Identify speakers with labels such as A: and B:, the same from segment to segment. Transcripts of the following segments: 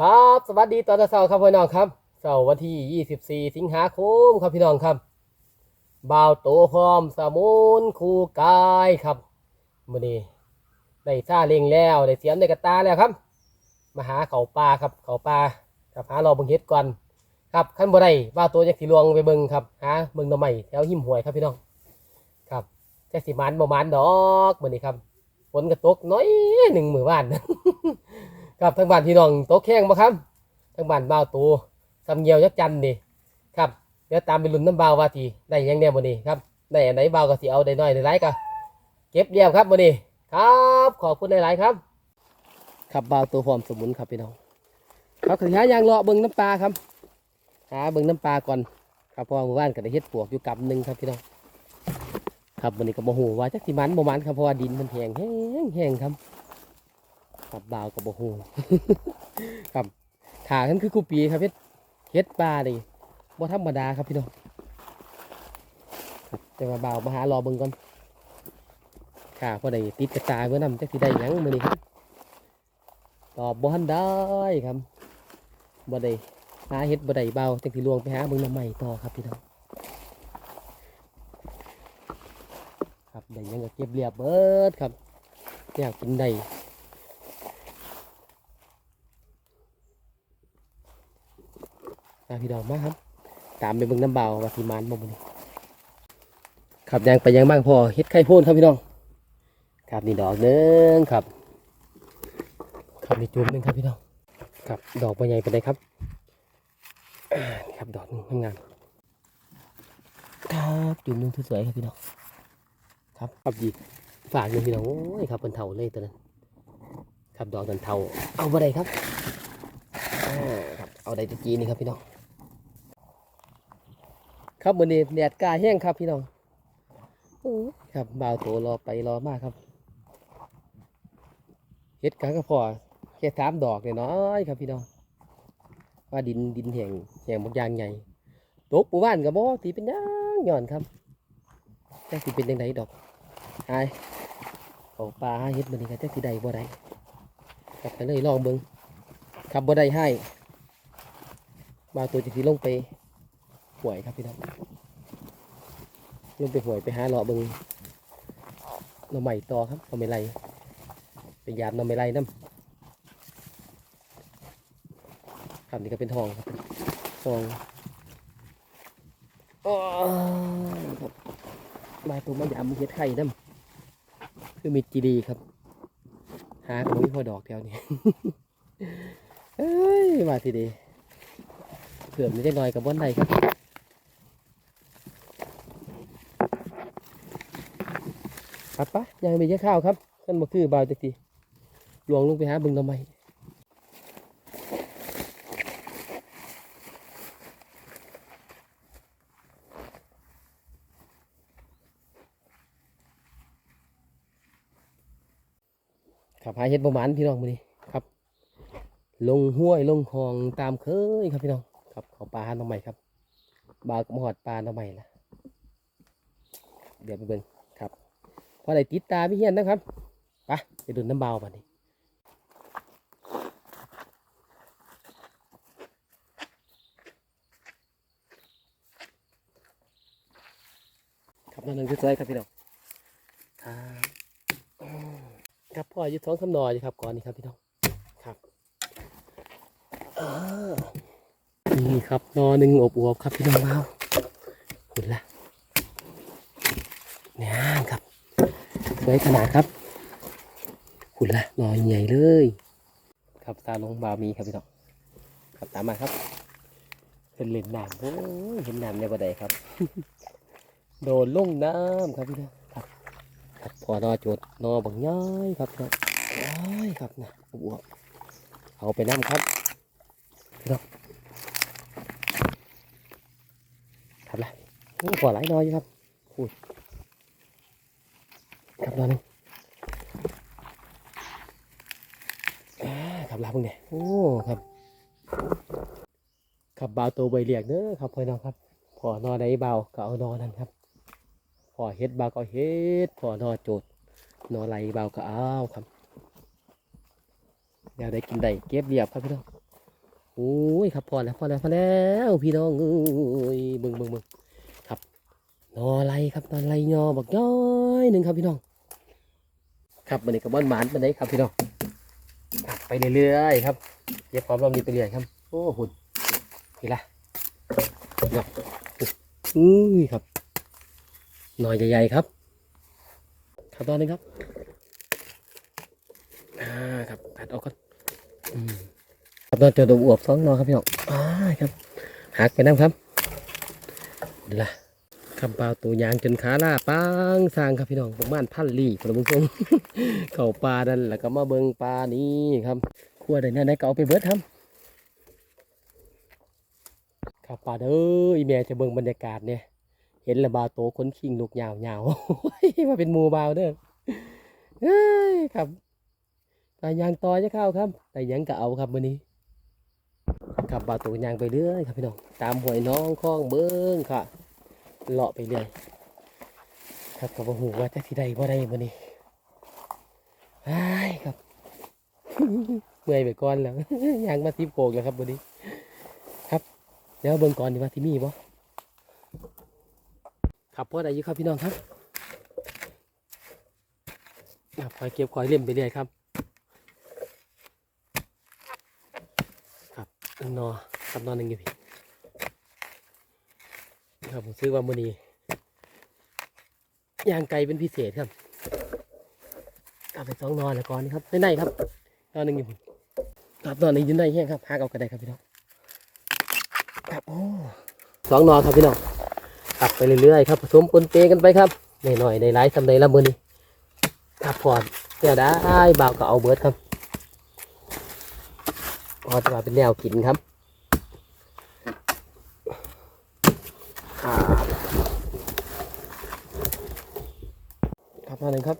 A: ครับ สวัสดีตอนเช้าครับพี่น้องครับเสาร์วันที่ 24 สิงหาคมครับพี่น้องครับบ่าวโตพร้อมสมุนคู่กายครับมื้อนี้ได้ซาเล็งแล้วได้เสียมได้กระตาแล้วครับ มาหาเขาปลาครับเขาปลาครับหารอเบิ่งเฮ็ดก่อนครับขั้นบ่ได้บ่าวโตจักสิลวงไปเบิ่งครับหาเบิ่งหน่อไม้แถวหิมหวยครับพี่น้องครับจักสิมันบ่มันดอกมื้อนี้ครับฝนก็ตกน้อยหนึ่งมื้อวาน ครับทางบ้านพี่น้องโต๊ะแข้งบ่ครับทางบ้านบ่าวตูสำเงียวยักจันนี่ครับเดี๋ยวตามไปลุ้นน้ำบ่าวว่าทีได้ยังแน่มื้อนี้ครับได้อันไหนบ่าวก็สิเอาได้น้อยได้หลายก็เก็บเรียบครับมื้อนี้ครับขอบคุณหลายๆครับครับบ่าวตัวหอมสมุนครับพี่น้องครับขอหายางเลาะเบิ่งน้ำปลาครับหาเบิ่งน้ำปลาก่อนครับเพราะว่าหมู่บ้านก็ได้เฮ็ดปวกอยู่กับหนึงครับพี่น้องครับมื้อนี้ก็บ่ฮู้ว่าจักสิมันบ่มันครับเพราะว่าดินมันแห้งแห้งแห้งครับ ครับบ่าวกับโบฮูครับขาขึ้นคือกูปีครับเฮ็ดเฮ็ดปลานี่บ่ธรรมดาครับพี่น้องแต่ว่าบ่าวมาหารอเบิ่งก่อนขาพอได้ติดกระตายเมื่อนำจักสิได้หยังมื้อนี้ครับตอบบ่ทันได้ครับบ่ได้หาเฮ็ดบ่ได้เบาจักสิลวงไปหาเบิ่งน้ำใหม่ต่อครับพี่น้องครับได้หยังก็เก็บเรียบเบิดครับอยากกินได้ มาพี่น้องมาครับ ตามไปเบิ่งน้ำเบาวาสีมันบ่มื้อนี้ครับยังไปยังบ้างพอเฮ็ดไข่โพนครับพี่น้องครับนี่ดอกหนึงครับครับนี่จุ่มหนึงครับพี่น้องครับดอกใบใหญ่ไปไหนครับนี่ครับดอกหนึงงามๆครับจุ่มหนึงสวยๆครับพี่น้องครับครับดีฝากหนึงพี่น้องโอ้ยครับเป็นเท่าเลยตัวนั้นครับดอกนั้นเท่าเอาบ่ได้ครับครับเอาได้ตะกี้นี่ครับพี่น้อง ครับวันนี้แดดกาแห้งครับพี่น้องครับบ่าวโตรอไปรอมากครับเฮ็ดกันก็พอแค่สามดอกเนี่ยน้อยครับพี่น้องว่าดินดินแห้งแห้งบางอย่างใหญ่ตกหมู่บ้านกับบ่ตีเป็นย่างหย่อนครับจักสิเป็นยังไงดอกไอ้เอปลาเฮ็ดมันนี่ก็จักสิได้บ่ได้ครับก็เลยลองเบิ่งครับบ่ได้ให้บ่าวโตจะสิลงไป หวยครับพี่น้องลงไปหวยไปหาเลาะเบิงหน่อใหม่ต่อครับหน่อไม่ไรไปยามหน่อไม่ไรน้ำครับนี่ก็เป็นทองครับทองอ้ครับมาตัวมายามเฮ็ดไข่น้ำคือมีจีดีครับ หาตัวนี้พอดอกแถวนี้เอ้ยมาทีเดีเกือบนิดหน่อยกับวันไหนครับ ครับปะยังมีเยอะข้าวครับขั้นบ่คือบาวจักทีหลวงลงไปหาบึงทำไมครับหาเห็ดประมาณพี่น้องมือนี้ครับ ลงห้วยลงคลองตามเคยครับพี่น้องครับเขาปลาหาทำไมครับบากับมหอดปลาทำไมล่ะเดี๋ยวไปเบิ่ง พอได้ติดตาพี่เฮียนนะครับไปไปดูน้ำเบาป่ะนี่ครับนั่นนึงสวยๆครับพี่น้องครับครับพ่ออยู่ท้องคำนอยครับก่อนนี่ครับพี่น้องครับเออนี่ครับนอหนึ่งอบอวบครับพี่น้องเบาหุ่นละเนี่ยครับ สวยขนาดครับขุนละนอยใหญ่เลย ครับตาลงบามีครับพี่น้องครับตามมาครับเป็นเล่นน้ำโอ้ยเห็นน้ำในบันได้ครับ โดนลงน้ำครับพี่น้องครับครับพอนอจดนอบังย้อยครับพี่น้องย้อยครับนะอวบเอาไปน้ำครับพี่น้องครับละโอ้พอหลายนออยู่ครับ ครับนอนหนึงอ่าครับลาพิ่งเนี่ยโอ้ครับขับเบาตัวใบเรียกเด้อครับพ่อน้องครับพอนอนใดเบาก็เอานอนนั่นครับพอเฮ็ดเบาก็เฮ็ดพอนอนโจดนอนไหลเบาก็เอาครับอยาได้กินได้เก็บเรียบครับพี่น้องโอ้ยครับพอแล้วพอแล้วพอแล้วพี่น้องเอ้ยเบิ่งเบิ่งเบิ่งครับนอไรครับนอไรยอบักย้อยหนึ่งครับพี่น้อง ครับมันนี้กับบ้านหมานมันได้ครับพี่น้องครับไปเรื่อยๆครับเก็บความรอบนี้ไปเรื่อยครับโอ้หุ่นนี่ละเนาะอุ้ยครับหน่อยใหญ่ๆครับครับตอนนี้ครับอ่าครับตัดออกก่อนอืมครับตอนเจอตัวอวบสองหนอครับพี่น้องอ่าครับหักไปน้ำครับนี่ละ คำเปล่าตัวยางจนขาล่าปังสร้างครับพี่น้องประมาณพันลี่พระบุญทรงเข้าปลาดันแล้วก็มาเบิงปลานี้ครับขั้วได้นั่นได้ก็เอาไปเบิดทำครับปลาเด้ออีแม่จะเบิงบรรยากาศเนี่ยเห็นระบาโตคนคิงลูกยาวยาวมาเป็นหมูบาวเด้อเอ้ยครับแตายางต่อจะเข้าครับ แต่ยังก็เอาครับมื้อนี้ขับบาโตยางไปเรื่อยครับพี่น้องตามหวยน้องคล้องเบิ้งค่ะ เลาะไปเรื่อยครับกับหูว่าจะที่ใดบ่าได้มื้อนี้ไอ้ครับเมื่อยไปก่อนแล้วยางมาสิบโปกแล้วครับมื้อนี้ ครับเดี๋ยวเบิ่งก่อนดีว่าที่มีบ่ครับพ่อได้ยุครับพี่น้องครับคอยเก็บคอยเล่มไปเรื่อยครับ ครับนอนครับนอนหนึ่งอยู่พี่ ครับผมซื้อว่ามือนี้ย่างไก่เป็นพิเศษครับกลับไปสองนอนแล้วก่อนนี่ครับในในครับนอนหนึ่งอยู่พี่ครับนอนหนึ่งอยู่ในแห้งครับหากเอากระไดครับพี่น้องครับโอ้สองนอนครับพี่น้องขับไปเรื่อยๆครับผสมปนเปกันไปครับในหน่อยในไลฟ์ทำในละมือนี้ครับพอดเดี๋ยวได้บ่าวก็เอาเบิร์ดครับพอจะมาเป็นแนวกินครับ ครับครับมาหนึ่งครับ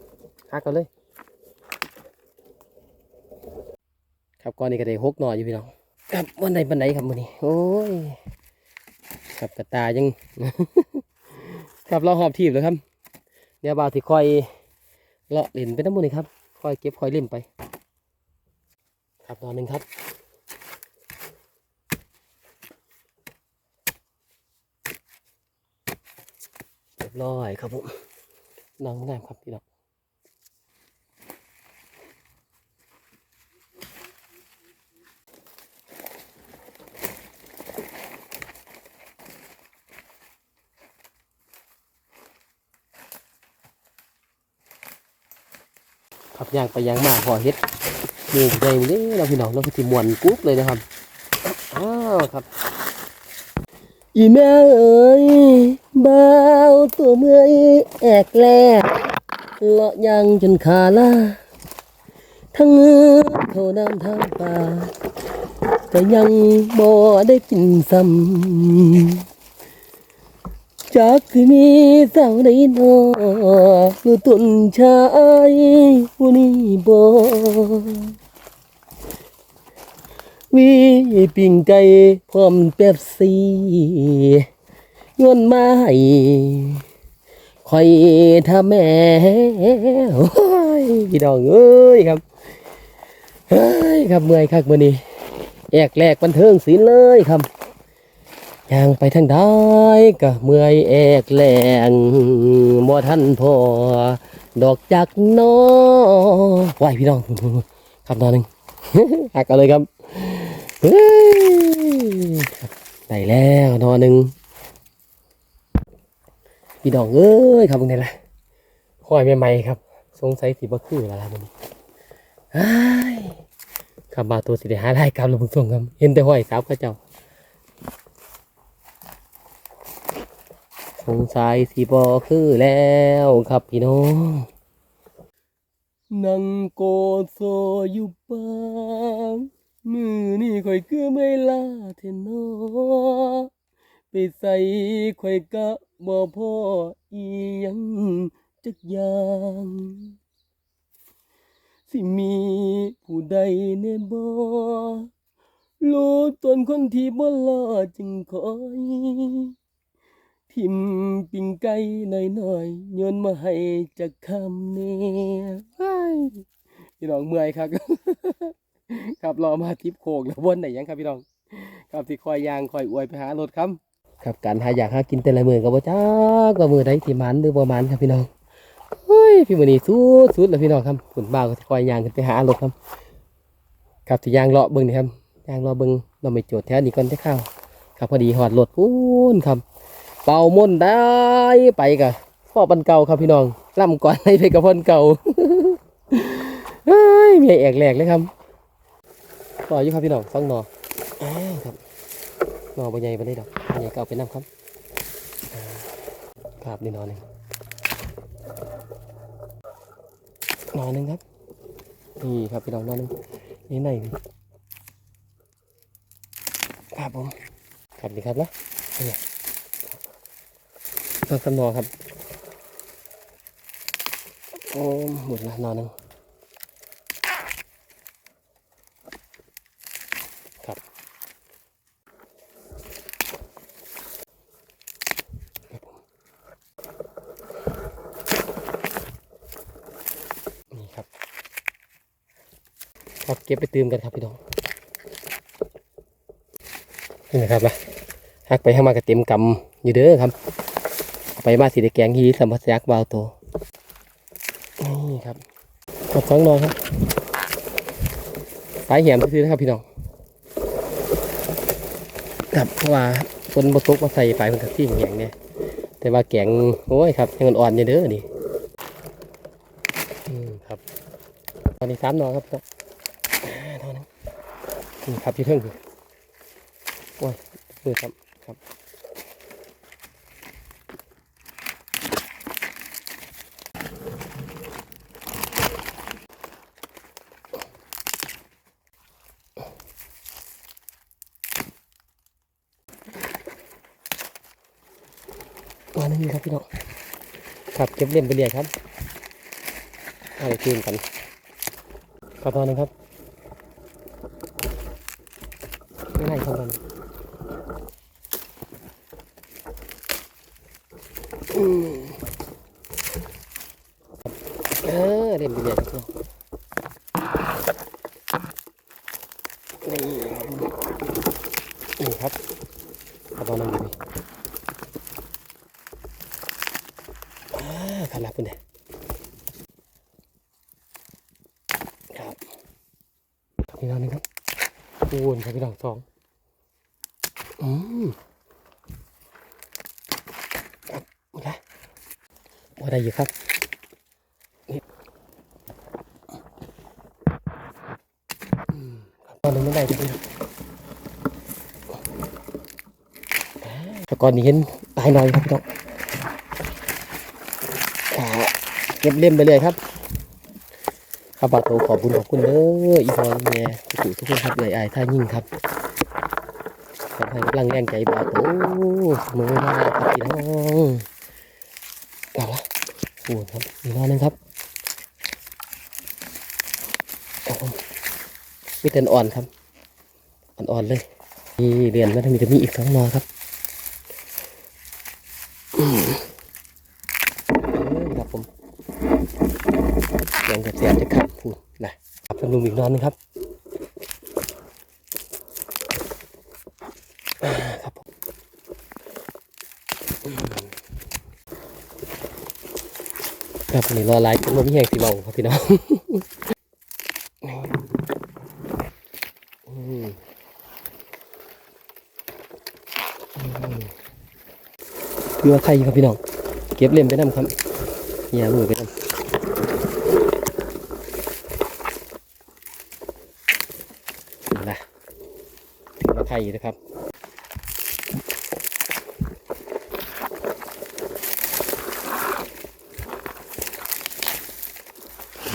A: ฮักกันเลยครับก่อนนี้ก็ได้หกหน่อยอยู่พี่น้องครับวันไหนวันไหนครับมือนี้ โอ้ยครับกระตายัง ครับเราหอบทีบเลยครับเดี๋ยวบ่าวที่คอยเลาะเล่นไปน้ำมูนี่ครับคอยเก็บคอยเล่นไป ครับตอนหนึ่งครับเรีย บร้อยครับผมน้องงามครับพี่น้องครับย่างไปย่างมาพอเฮ็ดหมูใหญ่เลยเราพี่น้องเราคือที่มวนกุ๊บเลยนะครับอ้าวครับ อีแม่เอ๋ยบ่าวตัวเมื่อยแอกแลเลาะยางจนขาลาทั้งเงือเขาน้ำทางป่าก็ยังบ่ได้กินซ้ำจากที่มีสาวใดนออยู่ต้นชายผู้นี้บ่ วีปิ่งไก่พร้อมเป๊ปซี่ย้อนมาให้คอยถ้าแม่โอ้ยพี่น้องเอ้ยครับเฮ้ยครับเมื่อยคักมื่อนี้แอกแลกบันเทิงศิลเลยครับย่างไปทางใดก็เมื่อยแอกแหลงบ่ทันพอดอกจักนอไหวพี่น้องครับนอนหนึ่งหักเอาเลยครับ เฮ้ยได้แล้วนอนหนึ่งพี่น้องเอ้ยครับตรงนี้แหละค่อยใหม่ๆครับ สงสัยสีบ่คือแล้วล่ะมันขับมาตัวสิได้หาได้กลับลงส่งครับเห็นแต่ห้อยสาวข้าเจ้า สงสัยสีบ่คือแล้วครับพี่น้องนั่งโกโซอยู่บ้าน มือนี่ข่อยคือไม่ลาเทนอไปใส่ข่อยกะบ่พ่ออียังจักอย่าง สิมีผู้ใดแน่บ่รู้ตนคนที่บ่รอจึงคอย ทิมปิงไก่หน่อยๆโยนมาให้จากคำเนี่ยว้ายพี่น้องเมื่อยครับ ครับรอมาทิปโคกแล้ววนไหนยังครับพี่น้องครับที่คอยยางคอยอวยไปหารถครับครับการหาอยากหากินแต่ละมือก็บ่จักว่ามือใดที่มันหรือบ่มันครับพี่น้องเฮ้ยพี่มื้อนี้สุดสุดแล้วพี่น้องครับฝนบ่าวก็คอยยางขึ้นไปหารถครับ ครับที่ยางเลาะเบิ่งนี่ครับยางเลาะเบิ่งเราไม่โจทย์แท้นี่ก่อนได้ข้าวครับพอดีหอดรถพูนครับ เป่าม่นได้ไปกะพ่อปันเก่าครับพี่น้องล่ำก่อนให้ไปกับพ่นเก่าเฮ้ยมีแอกแหลกเลยครับ ต่ออยู่ครับพี่น้องฟังหนออ้าวครับหนอใบใหญ่ไปเลยดอกใบใหญ่เก่าไปน้ำครับครับนี่หนอหนึ่งหนอหนึ่งครับนี่ครับพี่น้องหนอหนึ่งนี่ไหนครับผมครับนี่ครับนะนี่ต้นสำนอครับโอ้หมดละหนอหนึ่ง ครับเก็บไปเติมกันครับพี่น้องนี่นะครับล่ะหักไปหักมากระเต็มกำอยู่เด้อครับไปมาสีแดงแกงฮีสัมผัสยักษ์วาวโตนี่ครับขอบสองนอนครับสายเหี่ยมซื้อนะครับพี่น้องครับเพราะว่าคนบตกมาใส่ไฟมันกับที่แข็งเนี่ยแต่ว่าแกงโอ้ยครับยังอ่อนๆอยู่เด้อนี่อืมครับตอนนี้สามนอครับครับ เท่านั้นนี่ครับที่เพิ่งคือโอ้ยเปิดครับครับวันนี้ครับพี่น้องครับเก็บเล่มไปเรียครับอะไรคืนกันขอโทษนะครับ ไม่ได้ครับนเออเล่นไปเรื่อยคนี่นี่ครับขอโทษนะครับนี่อ่าขลับคุณเด้ครับครับพี่น้องนี่ครับโอนครับพี่น้องสอง อืมครับโอเคว่าได้อยู่ครับตอนนี้ไม่ได้ครับพี่น้องแต่ก่อนนี้เห็นตายหน่อยครับพี่น้องเก็บเล่มไปเลยครับครับบาโตขอบคุณขอบคุณเด้ออีพอนแม่ทุกทุกคนครับเลยอายท่ายิ่งครับ ขอให้กำลังแรงใจบาโตเสมอมาครับพี่น้องเอาละโอ้ครับมีน้อยนึงครับครับผมมีแต่อ่อนครับอ่อนๆเลยมีเรียนแล้วมีจะมีอีกสองนอครับเอ้ยครับผมยังจะเสียจะขับพูดนะครับเป็นมุมอีกนอนนึงครับอ่าครับผมอืม ครับนนี้รอไลฟ์กันมีแหงสีเมาครับพี่น้องนี่อืมอืมคือว่าใครครับพี่น้อง เก็บเล่มไปนำครับอย่ามือไปนำนะถือว่าไทยอยู่นะครับ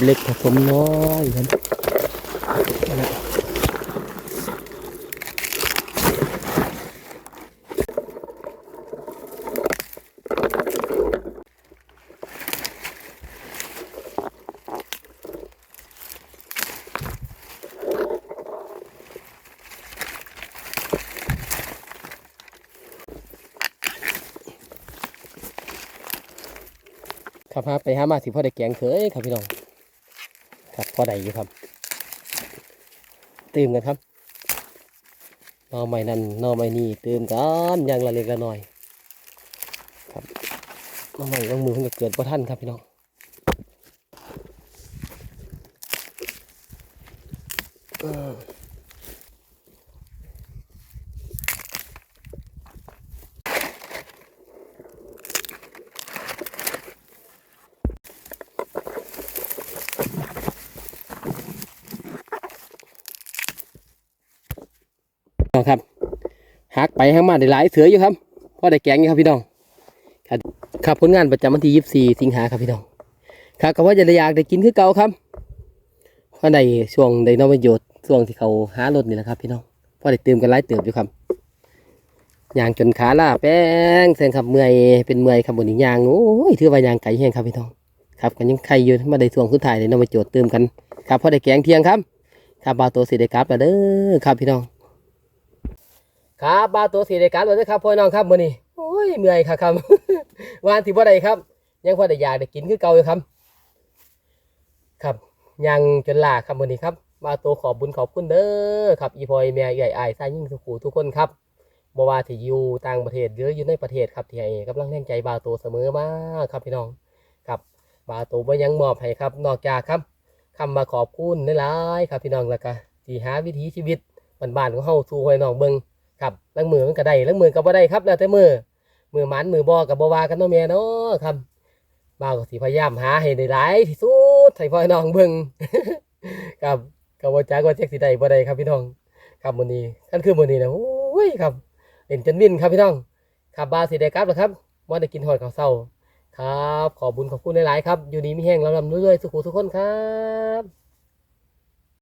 A: เล็กผสมน้อยครับนะขับไปหามาสิพ่อได้แกงเคยครับพี่น้อง ครับพอได้อยู่ครับ ตื่มกันครับน่อไม้นั่นน่อไม้นี่เติมกันอย่างละเล็กละน้อย ครับน่อไม้บางมือเพิ่นก็เกิดบ่ทันครับพี่น้องเออเอา ครับหักไปหักมาได้หลายเสืออยู่ครับพอได้แกงอยู่ครับพี่น้องครับครับผลงานประจำวันที่24สิงหาครับพี่น้องครับก็ว่าจะได้อยากได้กินคือเก่าครับเพราะในช่วงได้นอกประโยชน์ช่วงที่เขาหารถนี่แหละครับ พี่น้องเพราะได้เติมกันหลายเติบอยู่ครับยางจนขาล่าแป้งแซงครับเมื่อยเป็นเมื่อยครับบนนี้ยางโอ้ยถือว่ายางไก่แห้งครับพี่น้องครับกันยังไข่อยู่มาได้ช่วงสุดท้ายได้นอกประโยชน์เติมกันครับเพราะได้แกงเที่ยงครับครับบาโตสีได้กราบแล้วเด้อครับพี่น้อง ครับบาวโตสีได้กาบแล้วเด้อครับพ่อน้องครับมื้อนี้โอ้ยเมื่อยครับครับวานที่บ่ได้ครับ ยังพอได้อยากได้กินคือเก่าอยู่ครับ ครับ ยังจนลาครับมื้อนี้ครับมาตัวขอบบุญขอบคุณเด้อครับอีพอยแม่ใหญ่อายสายยิ่งสุขูทุกคนครับบ่ว่าที่อยู่ต่างประเทศหรืออยู่ในประเทศครับที่ให้กำลังแรงใจบาวโตเสมอมากครับพี่น้องครับบาวโตบ่ยังมอบให้ครับ นอกจากครับคำมาขอบคุณหลายๆครับพี่น้องแล้วก็ที่หาวิถีชีวิตบ้านๆของเฮาสู่ห้น้องเบิง ครับลังมือมันก็ได้ลังมือก็บ่ได้ครับแล้วแต่มือมือหมันมือบอกับบวากันเนาะแม่เนาะครับบ่าวก็สิพยายามหาให้ได้หลายที่สุดให้พ่อน้องเบิ่งครับก็บ่จักว่าจักสิได้บ่ได้ครับพี่น้อง ครับมื้อนี้คันคือมื้อนี้นะโอ้ยครับเล่นจนวินครับพี่น้องครับบ่าวสิได้กลับแล้วครับบ่ได้กินฮอดข้าวเช้าครับ ขอบุญขอบคุณหลายๆครับ อยู่ดีมีแห้งลำๆรวยๆสุขุทุกคนครับ